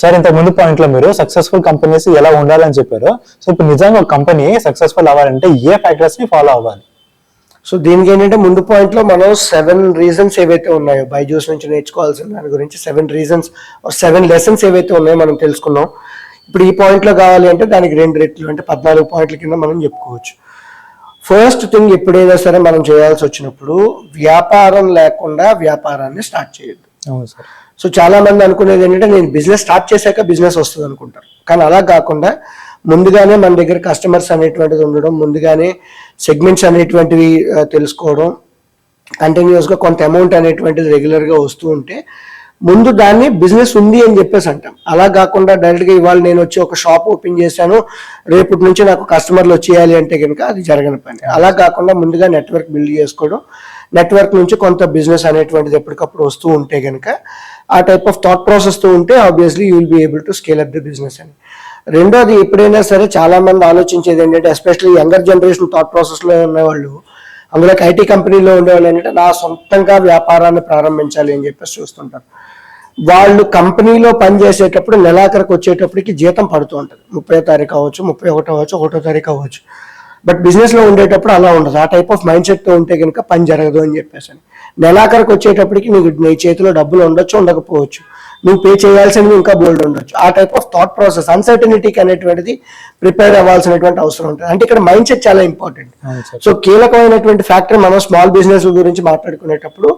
Sir ఇంత ముందు పాయింట్లో మీరు సక్సెస్ఫుల్ కంపెనీస్ ఎలా ఉండాలని చెప్పారు. సో ఇప్పుడు నిజంగా ఒక కంపెనీ సక్సెస్ఫుల్ అవ్వాలంటే ఏ ఫ్యాక్టర్స్ని ఫాలో అవ్వాలి? సో దీనికి ఏంటంటే ముందు పాయింట్లో మనం సెవెన్ రీజన్స్ ఏవైతే ఉన్నాయో బైజూస్ నుంచి నేర్చుకోవాల్సిన దాని గురించి సెవెన్ రీజన్స్ సెవెన్ లెసన్స్ ఏవైతే ఉన్నాయో మనం తెలుసుకున్నాం. ఇప్పుడు ఈ పాయింట్లో కావాలి అంటే దానికి రెండు రెట్లు అంటే పద్నాలుగు పాయింట్ల కింద మనం చెప్పుకోవచ్చు. ఫస్ట్ థింగ్ ఎప్పుడైనా సరే మనం చేయాల్సి వచ్చినప్పుడు వ్యాపారం లేకుండా వ్యాపారాన్ని స్టార్ట్ చేయొద్దు అవును సార్. సో చాలా మంది అనుకునేది ఏంటంటే నేను బిజినెస్ స్టార్ట్ చేశాక బిజినెస్ వస్తుంది అనుకుంటారు. కానీ అలా కాకుండా ముందుగానే మన దగ్గర కస్టమర్స్ అనేటువంటిది ఉండడం ముందుగానే సెగ్మెంట్స్ అనేటువంటివి తెలుసుకోవడం కంటిన్యూస్గా కొంత అమౌంట్ అనేటువంటిది రెగ్యులర్గా వస్తూ ఉంటే ముందు దాన్ని బిజినెస్ ఉంది అని చెప్పేసి అంటాం. అలా కాకుండా డైరెక్ట్గా ఇవాళ నేను వచ్చి ఒక షాప్ ఓపెన్ చేశాను రేపటి నుంచి నాకు కస్టమర్లు వచ్చేయాలి అంటే కనుక అది జరగని పని. అలా కాకుండా ముందుగా నెట్వర్క్ బిల్డ్ చేసుకోవడం నెట్వర్క్ నుంచి కొంత బిజినెస్ అనేటువంటిది ఎప్పటికప్పుడు వస్తూ ఉంటే కనుక ఆ టైప్ ఆఫ్ థాట్ ప్రాసెస్తో ఉంటే obviously you will be able to scale up the business అని. రెండోది ఎప్పుడైనా సరే చాలా మంది ఆలోచించేది ఏంటంటే ఎస్పెషల్లీ యంగర్ జనరేషన్ థాట్ ప్రాసెస్లో ఉన్నవాళ్ళు అందులో ఐటీ కంపెనీలో ఉండేవాళ్ళు ఏంటంటే నా సొంతంగా వ్యాపారాన్ని ప్రారంభించాలి అని చెప్పేసి చూస్తుంటారు. వాళ్ళు కంపెనీలో పనిచేసేటప్పుడు నెలాఖరికి వచ్చేటప్పటికి జీతం పడుతూ ఉంటుంది. ముప్పై తారీఖు అవ్వచ్చు ముప్పై ఒకటో అవ్వచ్చు ఒకటో తారీఖు అవ్వచ్చు. బట్ బిజినెస్లో ఉండేటప్పుడు అలా ఉండదు. ఆ టైప్ ఆఫ్ మైండ్ సెట్తో ఉంటే కనుక పని జరగదు అని చెప్పేసి అని. నెలాఖరికి వచ్చేటప్పటికి నీకు నీ చేతిలో డబ్బులు ఉండొచ్చు ఉండకపోవచ్చు. నువ్వు పే చేయాల్సినవి ఇంకా బోల్డ్ ఉండొచ్చు. ఆ టైప్ ఆఫ్ థాట్ ప్రాసెస్ అన్సర్టనిటీకి అనేటువంటిది ప్రిపేర్ అవ్వాల్సినటువంటి అవసరం ఉంటుంది. అంటే ఇక్కడ మైండ్ సెట్ చాలా ఇంపార్టెంట్ సో కీలకమైనటువంటి ఫ్యాక్టర్ మనం స్మాల్ బిజినెస్ గురించి మాట్లాడుకునేటప్పుడు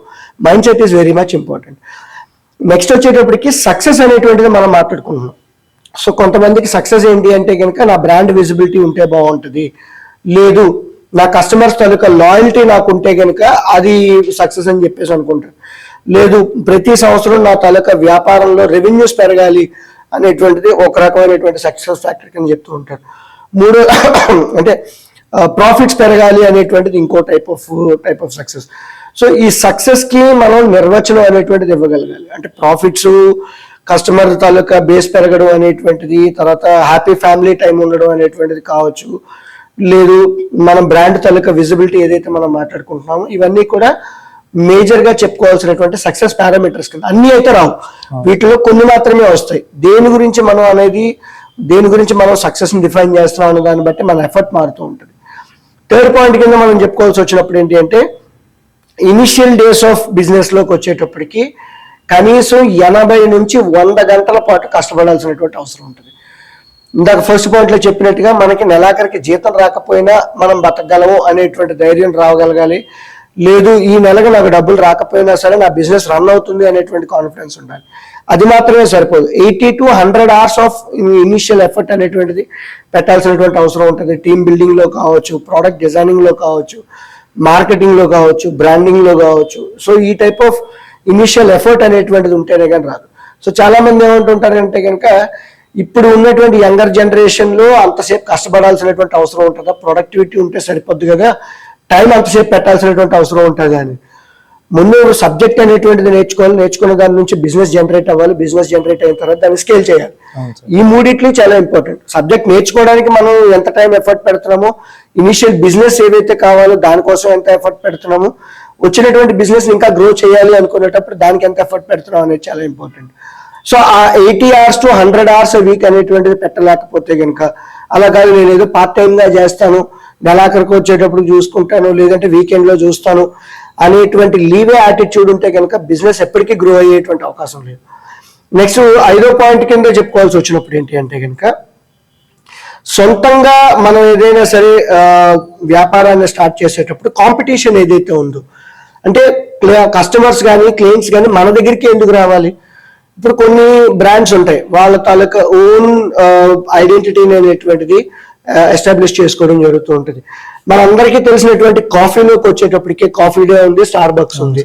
mind set is very much important next వచ్చేటప్పటికి సక్సెస్ అనేటువంటిది మనం మాట్లాడుకుంటున్నాం. సో కొంతమందికి సక్సెస్ ఏంటి అంటే కనుక నా బ్రాండ్ విజిబిలిటీ ఉంటే బాగుంటుంది. లేదు. నా కస్టమర్స్ తాలూకా లాయల్టీ నాకు ఉంటే కనుక అది సక్సెస్ అని చెప్పేసి అనుకుంటారు. లేదు ప్రతి సంవత్సరం నా తాలూకా వ్యాపారంలో రెవెన్యూస్ పెరగాలి అనేటువంటిది ఒక రకమైనటువంటి సక్సెస్ ఫ్యాక్టర్ కింద చెప్తూ ఉంటారు. మూడో అంటే ప్రాఫిట్స్ పెరగాలి అనేటువంటిది ఇంకో type of type of success so ఈ సక్సెస్కి మనం నిర్వచనం అనేటువంటిది ఇవ్వగలగాలి. అంటే ప్రాఫిట్స్ కస్టమర్ తాలూకా బేస్ పెరగడం అనేటువంటిది తర్వాత హ్యాపీ ఫ్యామిలీ టైం ఉండడం అనేటువంటిది కావచ్చు. లేదు మనం బ్రాండ్ తాలూకా విజిబిలిటీ ఏదైతే మనం మాట్లాడుకుంటున్నామో ఇవన్నీ కూడా మేజర్గా చెప్పుకోవాల్సినటువంటి సక్సెస్ పారామీటర్స్ కింద. అన్ని అయితే రావు. వీటిలో కొన్ని మాత్రమే వస్తాయి. దేని గురించి మనం అనేది దేని గురించి మనం సక్సెస్ని డిఫైన్ చేస్తున్నాం అనే దాన్ని బట్టి మన ఎఫర్ట్ మారుతూ ఉంటుంది. థర్డ్ పాయింట్ కింద మనం చెప్పుకోవాల్సి వచ్చినప్పుడు ఏంటి అంటే ఇనిషియల్ డేస్ ఆఫ్ బిజినెస్లోకి వచ్చేటప్పటికి కనీసం ఎనభై నుంచి వంద గంటల పాటు కష్టపడాల్సినటువంటి అవసరం ఉంటుంది. ఇందాక ఫస్ట్ పాయింట్లో చెప్పినట్టుగా మనకి నెలాఖరికి జీతం రాకపోయినా మనం బతకగలము అనేటువంటి ధైర్యం రాగలగాలి. లేదు ఈ నెలకు నాకు డబ్బులు రాకపోయినా సరే నా బిజినెస్ రన్ అవుతుంది అనేటువంటి కాన్ఫిడెన్స్ ఉండాలి. అది మాత్రమే సరిపోదు. Eighty to hundred hours of initial effort అనేటువంటిది పెట్టాల్సినటువంటి అవసరం ఉంటుంది. టీమ్ బిల్డింగ్లో కావచ్చు ప్రోడక్ట్ డిజైనింగ్లో కావచ్చు మార్కెటింగ్లో కావచ్చు బ్రాండింగ్లో కావచ్చు. సో ఈ టైప్ ఆఫ్ ఇనిషియల్ ఎఫర్ట్ అనేటువంటిది ఉంటేనే కానీ రాదు. సో చాలా మంది ఏమంటుంటారంటే కనుక ఇప్పుడు ఉన్నటువంటి యంగర్ జనరేషన్లో అంతసేపు కష్టపడాల్సినటువంటి అవసరం ఉంటుందా? ప్రొడక్టివిటీ ఉంటే సరిపోద్ది కదా. టైం అంతసేపు పెట్టాల్సినటువంటి అవసరం ఉంటుంది అని. ముందు సబ్జెక్ట్ అనేటువంటిది నేర్చుకోవాలి. నేర్చుకున్న దాని నుంచి బిజినెస్ జనరేట్ అవ్వాలి. బిజినెస్ జనరేట్ అయిన తర్వాత దాన్ని స్కేల్ చేయాలి. ఈ మూడిట్లు చాలా ఇంపార్టెంట్. సబ్జెక్ట్ నేర్చుకోవడానికి మనం ఎంత టైం ఎఫర్ట్ పెడుతున్నామో ఇనిషియల్ బిజినెస్ ఏదైతే కావాలో దానికోసం ఎంత ఎఫర్ట్ పెడుతున్నామో వచ్చినటువంటి బిజినెస్ ఇంకా గ్రో చేయాలి అనుకునేటప్పుడు దానికి ఎంత ఎఫర్ట్ పెడుతున్నాం అనేది చాలా ఇంపార్టెంట్. సో ఆ eighty hours to hundred hours week అనేటువంటిది పెట్టలేకపోతే కనుక అలా కాదు నేను ఏదో పార్ట్ టైమ్గా చేస్తాను నెలాఖరికి వచ్చేటప్పుడు చూసుకుంటాను లేదంటే వీకెండ్లో చూస్తాను అనేటువంటి లీవే యాటిట్యూడ్ ఉంటే కనుక బిజినెస్ ఎప్పటికీ గ్రో అయ్యేటువంటి అవకాశం లేదు. నెక్స్ట్ ఐదో పాయింట్ కింద చెప్పుకోవాల్సి వచ్చినప్పుడు ఏంటి అంటే కనుక సొంతంగా మనం ఏదైనా సరే వ్యాపారాన్ని స్టార్ట్ చేసేటప్పుడు కాంపిటీషన్ ఏదైతే ఉందో అంటే కస్టమర్స్ కానీ క్లయింట్స్ కానీ మన దగ్గరికి ఎందుకు రావాలి? ఇప్పుడు కొన్ని బ్రాండ్స్ ఉంటాయి. వాళ్ళ తాలూకా ఓన్ ఐడెంటిటీని అనేటువంటిది ఎస్టాబ్లిష్ చేసుకోవడం జరుగుతూ ఉంటుంది. మనందరికీ తెలిసినటువంటి కాఫీలోకి వచ్చేటప్పటికి కాఫీ డే ఉంది స్టార్ బక్స్ ఉంది.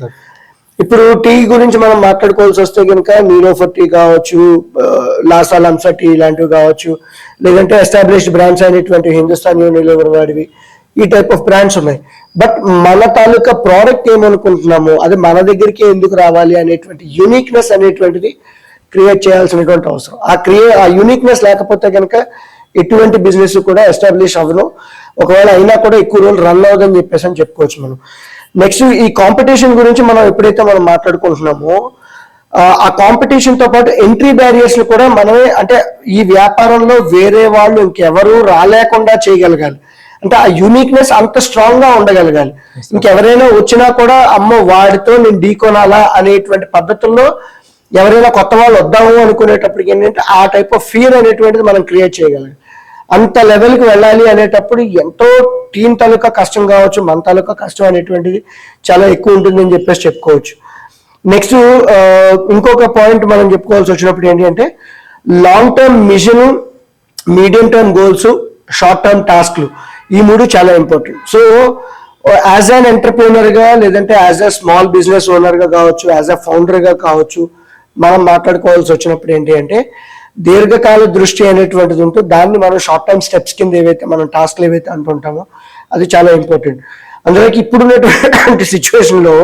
ఇప్పుడు టీ గురించి మనం మాట్లాడుకోవాల్సి వస్తే కనుక నీరోఫర్ టీ కావచ్చు లాసా లంసా టీ ఇలాంటివి కావచ్చు లేదంటే ఎస్టాబ్లిష్డ్ బ్రాండ్స్ అయినటువంటి హిందుస్థాన్ యూనిలివర్ వాడివి ఈ టైప్ ఆఫ్ బ్రాండ్స్ ఉన్నాయి. బట్ మన తాలూకా ప్రోడక్ట్ ఏమనుకుంటున్నాము అది మన దగ్గరికి ఎందుకు రావాలి అనేటువంటి యూనిక్నెస్ అనేటువంటిది క్రియేట్ చేయాల్సినటువంటి అవసరం. ఆ క్రియే ఆ యూనిక్నెస్ లేకపోతే కనుక ఎటువంటి బిజినెస్ కూడా ఎస్టాబ్లిష్ అవ్వను. ఒకవేళ అయినా కూడా ఎక్కువ రోజులు రన్ అవ్వదని చెప్పేసి అని చెప్పుకోవచ్చు మనం. నెక్స్ట్ ఈ కాంపిటీషన్ గురించి మనం ఎప్పుడైతే మనం మాట్లాడుకుంటున్నామో ఆ కాంపిటీషన్తో పాటు ఎంట్రీ బ్యారియర్స్ కూడా మనమే అంటే ఈ వ్యాపారంలో వేరే వాళ్ళు ఇంకెవరు రాలేకుండా చేయగలగాలి. అంటే ఆ యూనిక్నెస్ అంత స్ట్రాంగ్గా ఉండగలగాలి. ఇంకెవరైనా వచ్చినా కూడా అమ్మో వాడితో నేను ఢీకొనాలా అనేటువంటి పద్ధతుల్లో ఎవరైనా కొత్త వాళ్ళు వద్దాము అనుకునేటప్పటికి ఏంటంటే ఆ టైప్ ఆఫ్ ఫియర్ అనేటువంటిది మనం క్రియేట్ చేయగలం. అంత లెవెల్కి వెళ్ళాలి అనేటప్పుడు ఎంతో టీం తాలూకా కష్టం కావచ్చు మన తాలూకా కష్టం అనేటువంటిది చాలా ఎక్కువ ఉంటుందని చెప్పేసి చెప్పుకోవచ్చు. నెక్స్ట్ ఇంకొక పాయింట్ మనం చెప్పుకోవాల్సి వచ్చినప్పుడు ఏంటి అంటే long term mission medium term goals short term టాస్క్లు ఈ మూడు చాలా ఇంపార్టెంట్ సో యాజ్ అన్ ఎంటర్ప్రీనర్గా లేదంటే యాజ్ అ స్మాల్ బిజినెస్ ఓనర్గా కావచ్చు యాజ్ అ ఫౌండర్గా కావచ్చు మనం మాట్లాడుకోవాల్సి వచ్చినప్పుడు ఏంటి అంటే దీర్ఘకాల దృష్టి అనేటువంటిది ఉంటుంది దాన్ని మనం షార్ట్ టర్మ్ స్టెప్స్ కింద ఏవైతే మనం టాస్క్లు ఏవైతే అనుకుంటామో అది చాలా ఇంపార్టెంట్ అందులోకి ఇప్పుడున్నటువంటి సిచ్యువేషన్లో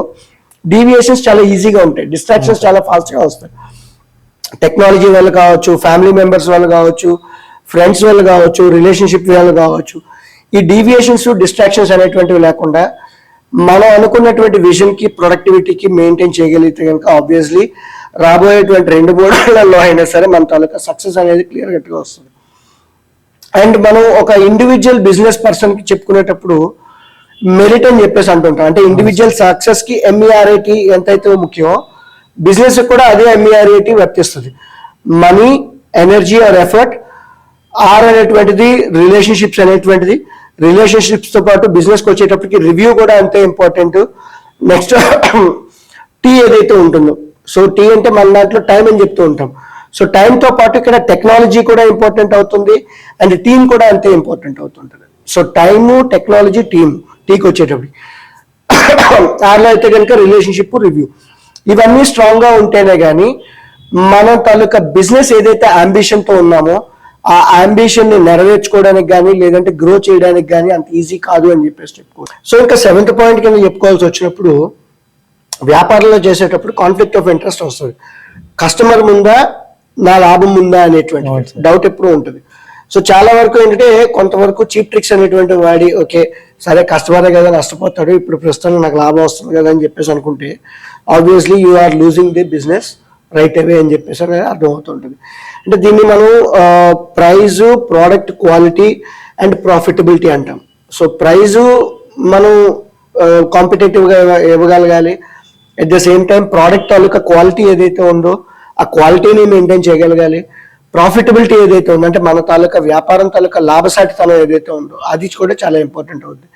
డీవియేషన్స్ చాలా ఈజీగా ఉంటాయి. డిస్ట్రాక్షన్స్ చాలా ఫాస్ట్గా వస్తాయి. టెక్నాలజీ వల్ల కావచ్చు ఫ్యామిలీ మెంబర్స్ వల్ల కావచ్చు ఫ్రెండ్స్ వల్ల కావచ్చు రిలేషన్షిప్ వల్ల కావచ్చు ఈ డీవియేషన్స్ డిస్ట్రాక్షన్స్ అనేటువంటివి లేకుండా మనం అనుకున్నటువంటి విజన్కి ప్రొడక్టివిటీకి మెయింటైన్ చేయగలిగితే కనుక ఆబ్వియస్లీ రాబోయేటువంటి రెండు మూడేళ్ళలో అయినా సరే మన తాలూకా సక్సెస్ అనేది క్లియర్ కట్గా వస్తుంది. అండ్ మనం ఒక ఇండివిజువల్ బిజినెస్ పర్సన్కి చెప్పుకునేటప్పుడు మెరిట్ అని చెప్పేసి అంటుంటాం. అంటే ఇండివిజువల్ సక్సెస్కి ఎంఈఆర్ఐటి ఎంతైతే ముఖ్యమో బిజినెస్ కూడా అదే ఎంఈఆర్ఐటి వర్తిస్తుంది. Money energy or effort or అనేటువంటిది రిలేషన్షిప్స్ అనేటువంటిది. రిలేషన్షిప్స్తో పాటు బిజినెస్కి వచ్చేటప్పటికి రివ్యూ కూడా అంతే ఇంపార్టెంట్ నెక్స్ట్ టీ ఏదైతే ఉంటుందో. సో టీ అంటే మన దాంట్లో టైం అని చెప్తూ ఉంటాం. సో టైంతో పాటు ఇక్కడ టెక్నాలజీ కూడా ఇంపార్టెంట్ అవుతుంది అండ్ టీమ్ కూడా అంతే ఇంపార్టెంట్ అవుతుంటుంది. సో టైము టెక్నాలజీ టీమ్ టీకి వచ్చేటప్పటికి. ఆర్లో అయితే కనుక రిలేషన్షిప్ రివ్యూ ఇవన్నీ స్ట్రాంగ్గా ఉంటేనే కానీ మన తాలూకా బిజినెస్ ఏదైతే అంబిషన్తో ఉన్నామో ఆ అంబిషన్ని నెరవేర్చుకోవడానికి కానీ లేదంటే గ్రో చేయడానికి కానీ అంత ఈజీ కాదు అని చెప్పేసి చెప్పుకోవచ్చు. సో ఇంకా సెవెంత్ పాయింట్ కింద చెప్పుకోవాల్సి వచ్చినప్పుడు వ్యాపారంలో చేసేటప్పుడు కాన్ఫ్లిక్ట్ ఆఫ్ ఇంట్రెస్ట్ వస్తుంది. కస్టమర్ ముందా నా లాభం ఉందా అనేటువంటి. డౌట్ ఎప్పుడూ ఉంటుంది. సో చాలా వరకు ఏంటంటే కొంతవరకు చీప్ ట్రిక్స్ అనేటువంటి వాడి ఓకే సరే కస్టమరే కదా నష్టపోతాడు ఇప్పుడు ప్రస్తుతం నాకు లాభం వస్తుంది కదా అని చెప్పేసి అనుకుంటే obviously you are losing the business right away అని చెప్పేసి అనేది అర్థమవుతుంటుంది. అంటే దీన్ని మనం price product quality and profitability అంటాం. సో ప్రైజు మనం కాంపిటేటివ్గా ఇవ్వగలగాలి. At the same time product taluka quality ఏదైతే ఉందో ఆ క్వాలిటీని మెయింటైన్ చేయగలగాలి. ప్రాఫిటబిలిటీ ఏదైతే ఉందో అంటే మన తాలూకా వ్యాపారం తాలూకా లాభసాటితనం ఏదైతే ఉందో అది కూడా చాలా ఇంపార్టెంట్ అవుతుంది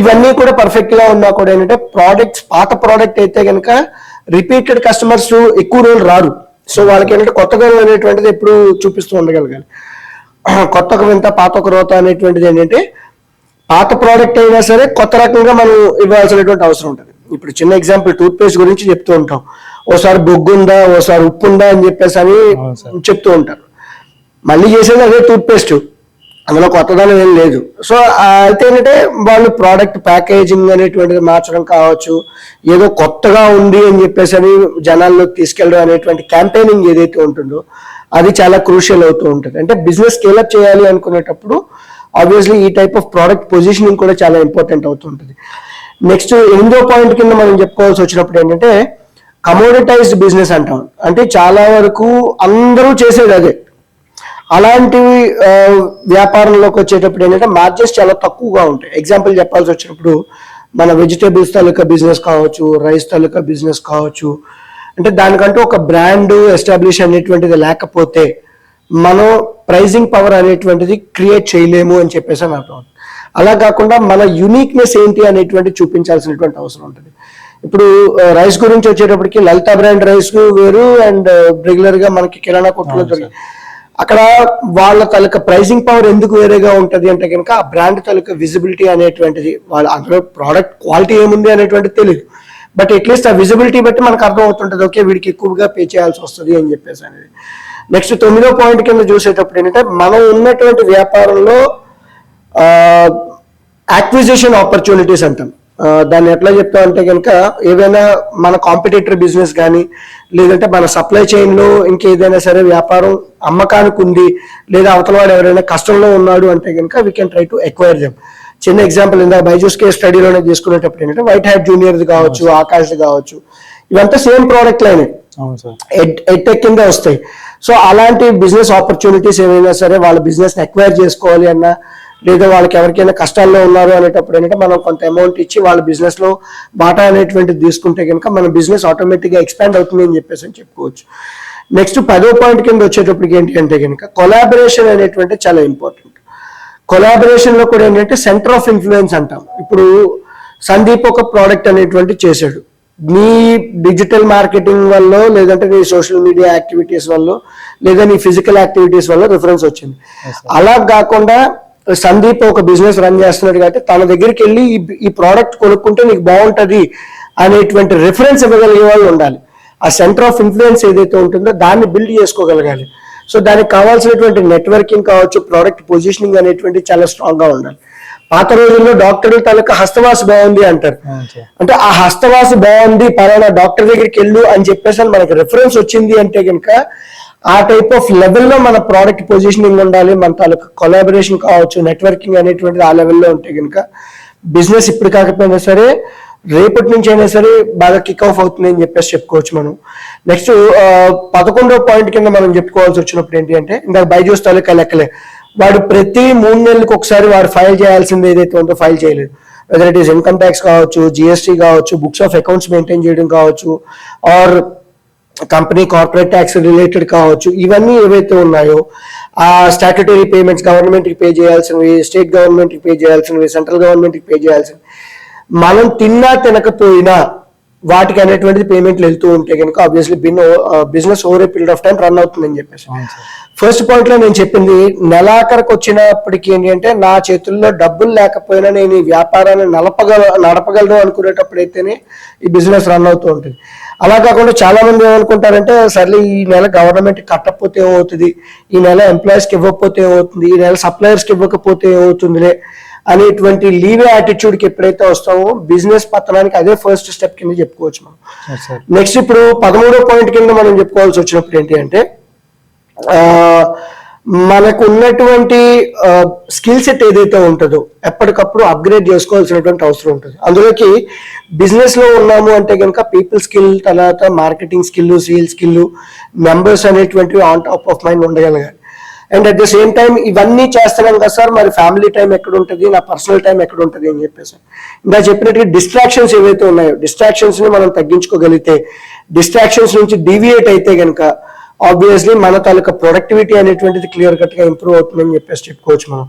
ఇవన్నీ కూడా పర్ఫెక్ట్గా ఉన్నా కూడా ఏంటంటే ప్రోడక్ట్స్ పాత ప్రోడక్ట్ అయితే కనుక రిపీటెడ్ కస్టమర్స్ ఎక్కువ రోజులు రారు. సో వాళ్ళకి ఏంటంటే కొత్తగా అనేటువంటిది ఎప్పుడు చూపిస్తూ ఉండగలగాలి. కొత్త ఒక వింత పాత ఒక రోత అనేటువంటిది ఏంటంటే పాత ప్రోడక్ట్ అయినా సరే కొత్త రకంగా మనం ఇవ్వాల్సినటువంటి అవసరం ఉంటుంది. ఇప్పుడు చిన్న ఎగ్జాంపుల్ టూత్ పేస్ట్ గురించి చెప్తూ ఉంటాం. ఓసారి బొగ్గు ఉందా ఓసారి ఉప్పు ఉందా అని చెప్పేసి అని. చెప్తూ ఉంటారు. మళ్ళీ చేసేది అదే టూత్ పేస్ట్ అందులో కొత్తదనం ఏం లేదు. సో అయితే ఏంటంటే వాళ్ళు ప్రోడక్ట్ ప్యాకేజింగ్ అనేటువంటిది మార్చడం కావచ్చు ఏదో కొత్తగా ఉంది అని చెప్పేసి అని జనాల్లోకి తీసుకెళ్ళడం అనేటువంటి క్యాంపెయినింగ్ ఏదైతే ఉంటుందో అది చాలా క్రూషియల్ అవుతూ ఉంటుంది. అంటే బిజినెస్ స్కేలప్ చేయాలి అనుకునేటప్పుడు ఆబ్వియస్లీ ఈ టైప్ ఆఫ్ ప్రోడక్ట్ పొజిషనింగ్ కూడా చాలా ఇంపార్టెంట్ అవుతుంటుంది నెక్స్ట్ ఎనిమిదో పాయింట్ కింద మనం చెప్పుకోవాల్సి వచ్చినప్పుడు ఏంటంటే కమోడిటైజ్డ్ బిజినెస్ అంటాం. అంటే చాలా వరకు అందరూ చేసేది అదే. అలాంటివి ఆ, వ్యాపారంలోకి వచ్చేటప్పుడు ఏంటంటే మార్జిన్స్ చాలా తక్కువగా ఉంటాయి. ఎగ్జాంపుల్ చెప్పాల్సి వచ్చినప్పుడు మన వెజిటేబుల్స్ తాలూకా బిజినెస్ కావచ్చు రైస్ తాలూకా బిజినెస్ కావచ్చు అంటే దానికంటూ ఒక బ్రాండ్ ఎస్టాబ్లిష్ అనేటువంటిది లేకపోతే మనం ప్రైజింగ్ పవర్ అనేటువంటిది క్రియేట్ చేయలేము అని చెప్పేసి అని అర్థం. అలా కాకుండా మన యునిక్నెస్ ఏంటి అనేటువంటి చూపించాల్సినటువంటి అవసరం ఉంటుంది. ఇప్పుడు రైస్ గురించి వచ్చేటప్పటికి లలిత బ్రాండ్ రైస్ వేరు అండ్ రెగ్యులర్గా మనకి కిరాణా కొట్టులో దొరికి అక్కడ వాళ్ళ తాలూకా ప్రైసింగ్ పవర్ ఎందుకు వేరేగా ఉంటుంది అంటే కనుక ఆ బ్రాండ్ తాలూకా విజిబిలిటీ అనేటువంటిది వాళ్ళ అందులో ప్రోడక్ట్ క్వాలిటీ ఏముంది అనేటువంటిది తెలియదు బట్ అట్లీస్ట్ ఆ విజిబిలిటీ బట్టి మనకు అర్థం అవుతుంటుంది ఓకే వీడికి ఎక్కువగా పే చేయాల్సి వస్తుంది అని చెప్పేసి అనేది. నెక్స్ట్ తొమ్మిదో పాయింట్ కింద చూసేటప్పుడు ఏంటంటే మనం ఉన్నటువంటి వ్యాపారంలో యాక్విజిషన్ ఆపర్చునిటీస్ అంటాం. దాన్ని ఎట్లా చెప్తాం అంటే కనుక ఏదైనా మన కాంపిటేటర్ బిజినెస్ కానీ లేదంటే మన సప్లై చైన్లో ఇంకేదైనా సరే వ్యాపారం అమ్మకానికి ఉంది లేదా అవతల వాడు ఎవరైనా కష్టంలో ఉన్నాడు అంటే కనుక we can try to acquire them చిన్న ఎగ్జాంపుల్ ఇందాక బైజూస్ కేస్ స్టడీలోనే తీసుకునేటప్పుడు ఏంటంటే వైట్ హ్యాట్ జూనియర్ది కావచ్చు ఆకాష్ది కావచ్చు ఇవంతా సేమ్ ప్రోడక్ట్ లైన్ ఎడ్టెక్ కింద వస్తాయి. సో అలాంటి బిజినెస్ ఆపర్చునిటీస్ ఏమైనా సరే వాళ్ళ బిజినెస్ ఎక్వైర్ చేసుకోవాలి అన్నా లేదా వాళ్ళకి ఎవరికైనా కష్టాల్లో ఉన్నారు అనేటప్పుడు ఏంటంటే మనం కొంత అమౌంట్ ఇచ్చి వాళ్ళ బిజినెస్లో బాటా అనేటువంటిది తీసుకుంటే కనుక మన బిజినెస్ ఆటోమేటిక్గా ఎక్స్పాండ్ అవుతుంది అని చెప్పేసి అని చెప్పుకోవచ్చు. నెక్స్ట్ పదో పాయింట్ కింద వచ్చేటప్పటికి ఏంటి అంటే కనుక కొలాబరేషన్ అనేటువంటి చాలా ఇంపార్టెంట్ కొలాబరేషన్లో కూడా ఏంటంటే సెంటర్ ఆఫ్ ఇన్ఫ్లుయెన్స్ అంటాం. ఇప్పుడు సందీప్ ఒక ప్రోడక్ట్ అనేటువంటి చేశాడు. నీ డిజిటల్ మార్కెటింగ్ వల్ల లేదంటే నీ సోషల్ మీడియా యాక్టివిటీస్ వల్ల లేదా నీ ఫిజికల్ యాక్టివిటీస్ వల్ల రిఫరెన్స్ వచ్చింది. అలా కాకుండా సందీప్ ఒక బిజినెస్ రన్ చేస్తున్నాడు కాబట్టి తన దగ్గరికి వెళ్ళి ఈ- ప్రోడక్ట్ కొనుక్కుంటే నీకు బాగుంటది అనేటువంటి రిఫరెన్స్ ఇవ్వగలిగే వాళ్ళు ఉండాలి. ఆ సెంటర్ ఆఫ్ ఇన్ఫ్లుయెన్స్ ఏదైతే ఉంటుందో దాన్ని బిల్డ్ చేసుకోగలగాలి. సో దానికి కావాల్సినటువంటి నెట్వర్కింగ్ కావచ్చు ప్రోడక్ట్ పొజిషనింగ్ అనేటువంటి చాలా స్ట్రాంగ్గా ఉండాలి. పాత రోజుల్లో డాక్టర్ల తాలూకా హస్తవాస బాగుంది అంటారు. అంటే ఆ హస్తవాస బాగుంది పలానా డాక్టర్ దగ్గరికి వెళ్ళు అని చెప్పేసి మనకి రిఫరెన్స్ వచ్చింది అంటే కనుక ఆ టైప్ ఆఫ్ లెవెల్లో మన ప్రోడక్ట్ పొజిషనింగ్ ఉండాలి మన తాలూకు కొలాబరేషన్ కావచ్చు నెట్వర్కింగ్ అనేటువంటిది ఆ లెవెల్లో ఉంటే కనుక బిజినెస్ ఇప్పుడు కాకపోయినా సరే రేపటి నుంచి అయినా సరే బాగా కిక్ ఆఫ్ అవుతుంది అని చెప్పేసి చెప్పుకోవచ్చు మనం. నెక్స్ట్ పదకొండో పాయింట్ కింద మనం చెప్పుకోవాల్సి వచ్చినప్పుడు ఏంటి అంటే ఇంకా బైజూస్ తాలూకా లెక్కలే. వాడు ప్రతి మూడు నెలలకు ఒకసారి వాడు ఫైల్ చేయాల్సింది ఏదైతే ఉందో ఫైల్ చేయలేదు. Whether it is income tax కావచ్చు జిఎస్టీ కావచ్చు బుక్స్ ఆఫ్ అకౌంట్స్ మెయింటైన్ చేయడం కావచ్చు or company corporate tax related కావచ్చు ఇవన్నీ ఏవైతే ఉన్నాయో ఆ స్టాట్యుటరీ పేమెంట్స్ గవర్నమెంట్కి పే చేయాల్సినవి స్టేట్ గవర్నమెంట్కి పే చేయాల్సినవి సెంట్రల్ గవర్నమెంట్కి పే చేయాల్సినవి. మనం తిన్నా తినకపోయినా వాటికి అనేటువంటిది పేమెంట్లు వెళ్తూ ఉంటే కనుక obviously bin business over a period of time run అవుతుందని చెప్పేసి. ఫస్ట్ పాయింట్లో నేను చెప్పింది నెలాఖరికి వచ్చినప్పటికి ఏంటి అంటే నా చేతుల్లో డబ్బులు లేకపోయినా నేను ఈ వ్యాపారాన్ని నడపగల నడపగలను అనుకునేటప్పుడు అయితేనే ఈ బిజినెస్ రన్ అవుతూ ఉంటుంది. అలా కాకుండా చాలా మంది ఏమనుకుంటారంటే సర్లే ఈ నెల గవర్నమెంట్ కట్టకపోతే ఏమవుతుంది? ఈ నెల ఎంప్లాయీస్కి ఇవ్వకపోతే ఏమవుతుంది? ఈ నెల సప్లయర్స్కి ఇవ్వకపోతే ఏమవుతుందిలే? అనేటువంటి లీవే యాటిట్యూడ్కి ఎప్పుడైతే వస్తామో బిజినెస్ పతనానికి అదే ఫస్ట్ స్టెప్ కింద చెప్పుకోవచ్చు మనం. నెక్స్ట్ ఇప్పుడు పదమూడో పాయింట్ కింద మనం చెప్పుకోవాల్సి వచ్చినప్పుడు ఏంటి అంటే మనకు ఉన్నటువంటి స్కిల్ సెట్ ఏదైతే ఉంటుందో ఎప్పటికప్పుడు అప్గ్రేడ్ చేసుకోవాల్సినటువంటి అవసరం ఉంటుంది. అందులోకి బిజినెస్లో ఉన్నాము అంటే కనుక పీపుల్ స్కిల్ తర్వాత marketing skill sale skill members అనేటువంటివి on top of mind ఉండగలగాలి. And at the same time ఇవన్నీ చేస్తున్నాం కదా సార్ మరి ఫ్యామిలీ టైం ఎక్కడ ఉంటుంది నా పర్సనల్ టైం ఎక్కడ ఉంటుంది అని చెప్పేసి. ఇంకా చెప్పినట్టుగా డిస్ట్రాక్షన్స్ ఏవైతే ఉన్నాయో డిస్ట్రాక్షన్స్ని మనం తగ్గించుకోగలిగితే డిస్ట్రాక్షన్స్ నుంచి డీవియేట్ అయితే కనుక ఆబ్వియస్లీ మన తాలూకా ప్రొడక్టివిటీ అనేటువంటిది క్లియర్ కట్గా ఇంప్రూవ్ అవుతుందని చెప్పేసి చెప్పుకోవచ్చు మనం.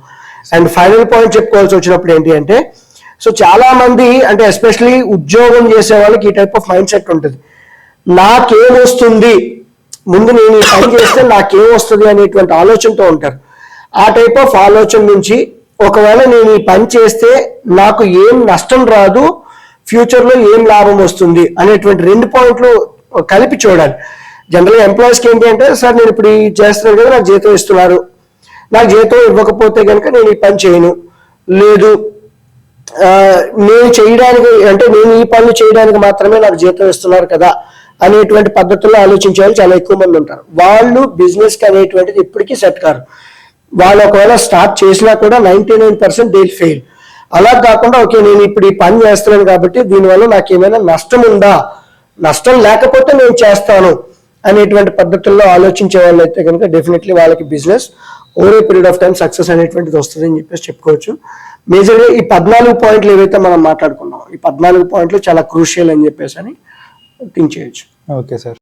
అండ్ ఫైనల్ పాయింట్ చెప్పుకోవాల్సి వచ్చినప్పుడు ఏంటి అంటే సో చాలా మంది అంటే ఎస్పెషలీ ఉద్యోగం చేసే వాళ్ళకి ఈ టైప్ ఆఫ్ మైండ్ సెట్ ఉంటుంది. నాకేం వస్తుంది? ముందు నేను ఈ పని చేస్తే నాకేం వస్తుంది అనేటువంటి ఆలోచనతో ఉంటారు. ఆ టైప్ ఆఫ్ ఆలోచన నుంచి ఒకవేళ నేను ఈ పని చేస్తే నాకు ఏం నష్టం రాదు ఫ్యూచర్లో ఏం లాభం వస్తుంది అనేటువంటి రెండు పాయింట్లు కలిపి చూడాలి. జనరల్ ఎంప్లాయీస్కి ఏంటి అంటే సార్ నేను ఇప్పుడు ఈ చేస్తున్నాను కదా నాకు జీతం ఇస్తున్నారు. నాకు జీతం ఇవ్వకపోతే కనుక నేను ఈ పని చేయను. లేదు నేను చేయడానికి అంటే నేను ఈ పనులు చేయడానికి మాత్రమే నాకు జీతం ఇస్తున్నారు కదా అనేటువంటి పద్ధతుల్లో ఆలోచించే వాళ్ళు చాలా ఎక్కువ మంది ఉంటారు. వాళ్ళు బిజినెస్కి అనేటువంటిది ఇప్పటికీ సెట్ కారు. వాళ్ళు ఒకవేళ స్టార్ట్ చేసినా కూడా ninety nine percent they fail అలా కాకుండా ఓకే నేను ఇప్పుడు ఈ పని చేస్తున్నాను కాబట్టి దీనివల్ల నాకు ఏమైనా నష్టం ఉందా? నష్టం లేకపోతే నేను చేస్తాను అనేటువంటి పద్ధతుల్లో ఆలోచించే వాళ్ళు అయితే కనుక డెఫినెట్లీ వాళ్ళకి business over period of time success అనేటువంటిది వస్తుంది అని చెప్పేసి చెప్పుకోవచ్చు. మేజర్గా ఈ పద్నాలుగు పాయింట్లు ఏవైతే మనం మాట్లాడుకున్నాం ఈ పద్నాలుగు పాయింట్లు చాలా క్రూషియల్ అని చెప్పేసి అని థింక్ చేయొచ్చు ఓకే సార్.